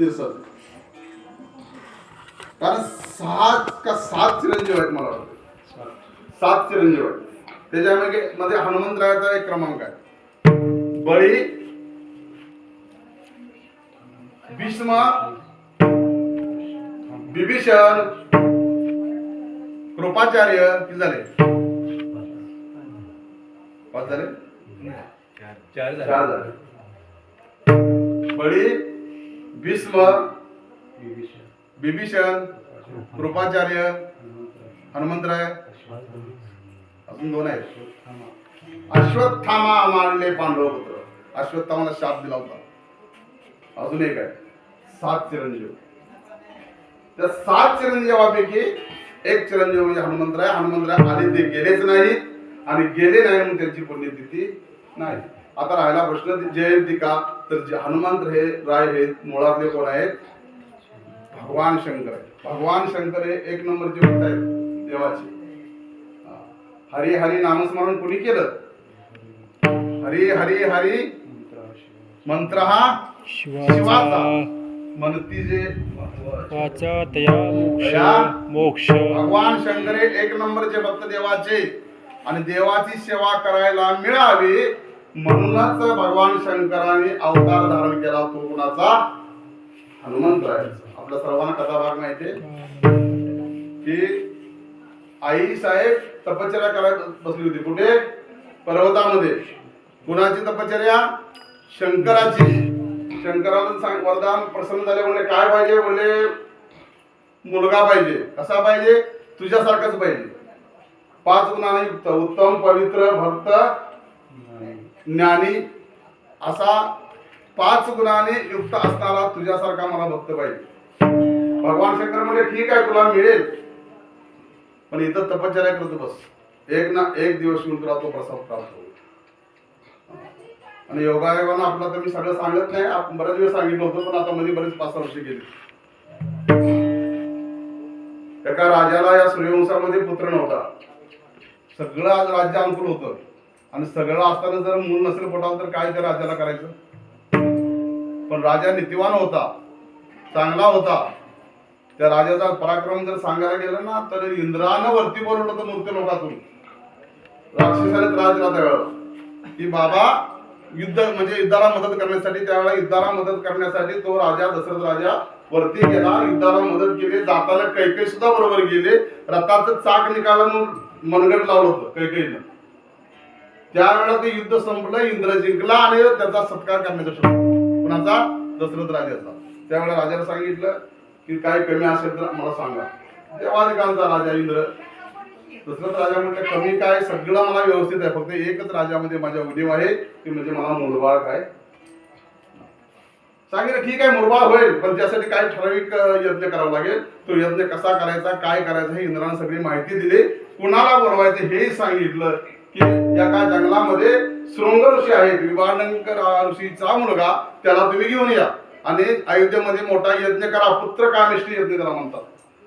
दिवसात. कारण सहा का सात चिरंजीव आहेत मला वाटतं. सात चिरंजीव आहेत. त्याच्यामध्ये मध्ये हनुमंतरायाचा एक क्रमांक आहे. बळी भीष्म बिभीषण कृपाचार्य किती झाले? पाच झाले? चार चार झाले. बळी भीष्म बिभीषण कृपाचार्य हनुमंतराय. अजून दोन आहेत. अश्वत्थामा मानले पांडव पुत्र अश्वत्थामाला शाप दिला होता. अजून एक आहे. सात चिरंजीव. त्या सात चिरंजीवापैकी एक चिरंजीव म्हणजे हनुमंतराय. हनुमंतराय आधी ते गेलेच नाहीत आणि गेले नाही म्हणून त्यांची पुण्यतिथी नाही. आता राहिला प्रश्न जयंती का तर जे हनुमंत हे राय हे मुळातले कोण आहेत? भगवान शंकर भगवान शंकर हे एक नंबरचे भक्त आहेत देवाचे. हरी हरी नामस्मरण कुणी केलं? हरी हरी हरी मंत्र हा शिवाचा. म्हणती जे वाचा तया मोक्ष तया मोक्ष. भगवान शंकर हे एक नंबरचे भक्त देवाचे. आणि देवाची सेवा करायला मिळावी म्हणूनच भगवान शंकराने अवतार धारण केला तो कुणाचा? हनुमंत आहे. आपल्या सर्वांना कथा भाग माहितीये की आई साहेब तपश्चर्या करायला बसली होती. कुठे? पर्वतामध्ये. कुणाची तपश्चर्या? शंकराची. शंकरानं सांग वरदान प्रसन्न झाले म्हणले काय पाहिजे? म्हणले मुलगा पाहिजे. कसा पाहिजे? तुझ्यासारखाच पाहिजे. पाच गुणाने युक्त. उत्तम पवित्र भक्त. ज्ञानी असा पाच गुणाने युक्त असणारा तुझ्यासारखा मला भक्त पाहिजे. भगवान शंकर म्हणजे ठीक आहे तुला मिळेल. पण इथं तपश्चर्या करतो बस. एक ना एक दिवस मिळून तुला तो प्रसाद प्राप्त होईल. आणि योगायोगानं आपला तर मी सगळं सांगत नाही आपण बरेच वेळ सांगितलं होतं पण आता मध्ये बरेच पाच वर्ष गेली. एका राजाला या सूर्यवंशामध्ये पुत्र नव्हता. सगळं आज राज्य अंकुल होतं. आणि सगळं असताना जर मूल नसेल पोटात तर काय त्या राजाला करायचं? पण राजा नीतिवान होता चांगला होता. त्या राजाचा पराक्रम जर सांगायला गेलं ना तर इंद्रानं वरती बोलवलं होतं मूर्ती लोकातून. राक्षसाने त्रास दिला त्यावेळेला की बाबा युद्ध म्हणजे युद्धाला मदत करण्यासाठी त्यावेळेला युद्धाला मदत करण्यासाठी तो राजा दशरथ राजा वरती गेला. युद्धाला मदत केली. जाताना कैके सुद्धा बरोबर गेले. रथाचं चाक निकाला म्हणून मनगट लावलं होतं कैकेनं त्यावेळेला ते युद्ध संपलं इंद्र जिंकला आणि त्याचा सत्कार करण्याचा शब्द कुणाचा? दशरथ राजाचा. त्यावेळेला राजाला सांगितलं की काय कमी असेल तर मला सांगा. देवादिकांचा राजा इंद्र. दशरथ राजा म्हटलं कमी काय? सगळं मला व्यवस्थित आहे. फक्त एकच राजामध्ये माझ्या उदीव आहे की म्हणजे मला मुलबाळ काय? सांगितलं ठीक आहे मुरबाळ होईल पण त्यासाठी काय ठराविक यज्ञ करावा लागेल? तो यज्ञ कसा करायचा काय करायचा हे इंद्राने सगळी माहिती दिली. कुणाला बोलवायचं हे सांगितलं. की या काय जंगलामध्ये शृंग ऋषी आहेत. विवानंकर ऋषीचा मुलगा त्याला तुम्ही घेऊन या. आणि अयोध्येमध्ये मोठा यज्ञ करा. पुत्र कामेष्टी यज्ञ त्याला म्हणतात.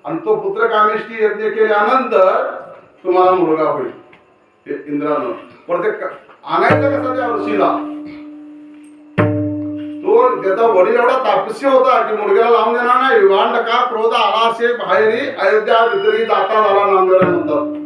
आणि तो पुत्र कामेष्टी यज्ञ केल्यानंतर तुम्हाला मुलगा होईल. हे इंद्रानं. पण ते आणायचं कसं त्या ऋषीला? तो त्याचा वडील एवढा तापस्य होता की मुलग्याला लावून देणार नाही. विवांड का क्रोध आला असे बाहेरी अयोध्या भितरी जाता झाला नांदेड म्हणतात.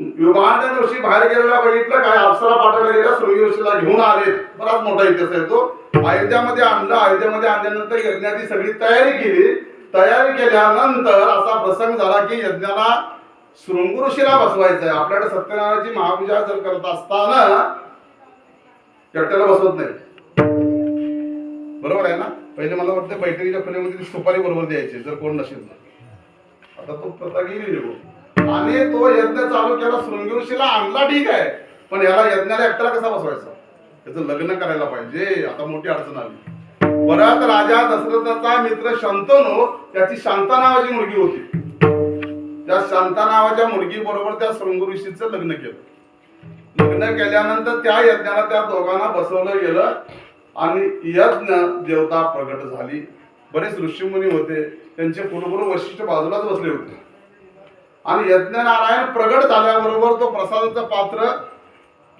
युगांड ऋषी बाहेर गेलेला बघितलं काय अप्सरा पाठवला गेला सूर्य ऋषीला घेऊन आले. बराच मोठा इतिहास आहे तो. अयोध्यामध्ये आणलं अयोध्यामध्ये आणल्यानंतर यज्ञाची सगळी तयारी केली. तयारी केल्यानंतर असा प्रसंग झाला की यज्ञाला शृंग ऋषीला बसवायचं आहे. आपल्याकडे सत्यनारायणाची महापूजा जर करत असताना एकट्याला बसवत नाही. बरोबर आहे ना? पहिले मला वाटतं बैठकीच्या फुलेमध्ये सुपारी बरोबर द्यायची जर कोण नसेल तर. आता तो प्रथा गेली आणि तो यज्ञ चालू केला शृंगऋषीला आणला ठीक आहे. पण याला यज्ञाला एकट्याला कसा बसवायचा? त्याचं लग्न करायला पाहिजे आता मोठी अडचण आली. परत राजा दशरथाचा मित्र शंतनू त्याची शांता नावाची मुलगी होती. त्या शांता नावाच्या मुलगी बरोबर त्या शृंगऋषीचं लग्न केलं. लग्न केल्यानंतर त्या यज्ञाला त्या दोघांना बसवलं गेलं आणि यज्ञ देवता प्रगट झाली. बरेच ऋषीमुनी होते त्यांचे पूर्वपूर्व वैशिष्ट्य बाजूलाच बसले होते. आणि यज्ञ नारायण प्रगट झाल्याबरोबर तो प्रसादाचं पात्र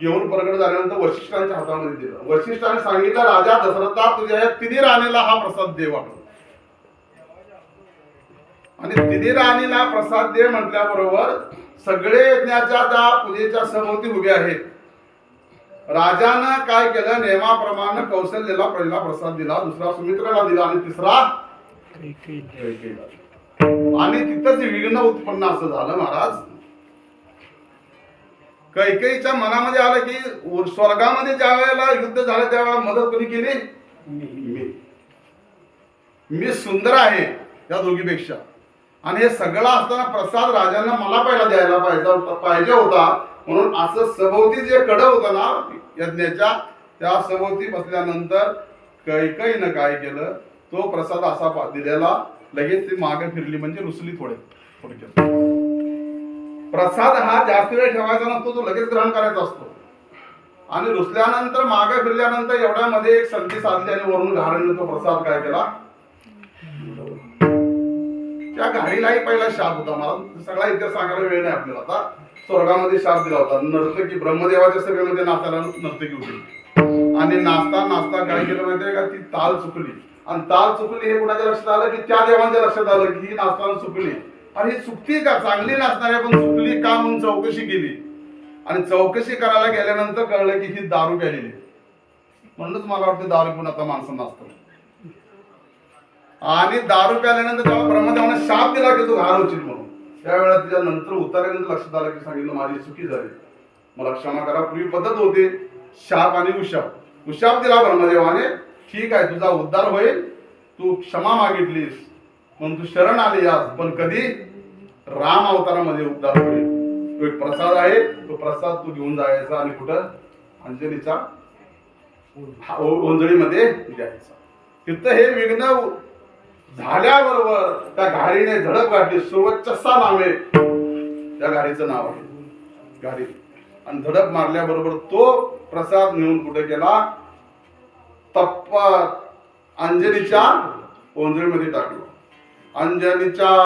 येऊन प्रकट झाल्यानंतर वशिष्ठांच्या हातामध्ये दिलं. वशिष्ठाने सांगितलं राजा दशरथा तुझ्या या तिन्ही राणीला हा प्रसाद दे वाटून. आणि तिन्ही राणीला प्रसाद दे म्हटल्याबरोबर सगळे यज्ञाच्या त्या पूजेच्या सभोवती उभे आहेत. राजानं काय केलं? नियमाप्रमाणे कौशल्याला पहिला प्रसाद दिला दुसरा सुमित्राला दिला आणि तिसरा. आणि तिथंच विघ्न उत्पन्न असं झालं महाराज कैकेयीच्या मनामध्ये आलं की वर- स्वर्गामध्ये ज्या वेळेला युद्ध झालं त्यावेळेला मदत कोणी केली? मी. मी. सुंदर आहे या दोघीपेक्षा. आणि हे सगळं असताना प्रसाद राजांना मला पहिला द्यायला पाहिजे पाहिजे होता. म्हणून असं सभोवती जे कड होतं ना यज्ञाच्या त्या सभोवती बसल्यानंतर कैकईनं काय केलं? तो प्रसाद असा दिलेला लगेच ती मागे फिरली म्हणजे रुसली थोडे थोडक्यात. प्रसाद हा जास्त वेळ ठेवायचा नसतो तो लगेच ग्रहण करायचा असतो. आणि रुसल्यानंतर मागे फिरल्यानंतर एवढ्यामध्ये एक संधी साधली आणि वरून घाण तो प्रसाद काय केला? त्या घाणीलाही पहिला शाप होता मला. सगळा इतिहास सांगायला वेळ नाही आपल्याला आता. स्वर्गामध्ये शाप दिला होता. नर्तकी ब्रह्मदेवाच्या सभेमध्ये नाचायला नर्तकी होती. आणि नाचता नाचता काय केलं माहितीये का? ती ताल चुकली. आणि ताल चुकली हे कुणाच्या लक्षात आलं की त्या देवांच्या लक्षात आलं की ही नाचताना चुकली. आणि ही चुकती का? चांगली नाचणारी पण चुकली का म्हणून चौकशी केली? आणि चौकशी करायला गेल्यानंतर कळलं की ही दारू प्यालेली. म्हणूनच मला वाटतं दारू पण आता माणसं नाचतात. आणि दारू प्याल्यानंतर तेव्हा ब्रह्मदेवाने शाप दिला की तू घालवशील म्हणून त्यावेळेला तिच्या नंतर उतारल्यानंतर लक्षात आलं की सांगितलं माझी चुकी झाली. मला क्षमा करा. पूर्वी पद्धत होती. शाप आणि उशाप. उशाप दिला ब्रह्मदेवाने. ठीक आहे तुझा उद्धार होईल. तू क्षमा मागितलीस. म्हणून तू शरण आली आज. पण कधी? राम अवतारामध्ये उद्धार होईल. तो एक प्रसाद आहे. तो प्रसाद तू घेऊन जायचा आणि कुठं? अंजलीचा ओंजळीमध्ये द्यायचा. तिथं हे विघ्न झाल्याबरोबर त्या घारीने झडप गाठली सुरवच्चसा नावे त्या घारीचं नाव आहे. घारी. आणि झडप मारल्याबरोबर तो प्रसाद नेऊन कुठे गेला तप्पा अंजनीच्या ओंजळीमध्ये टाकलो. अंजनीच्या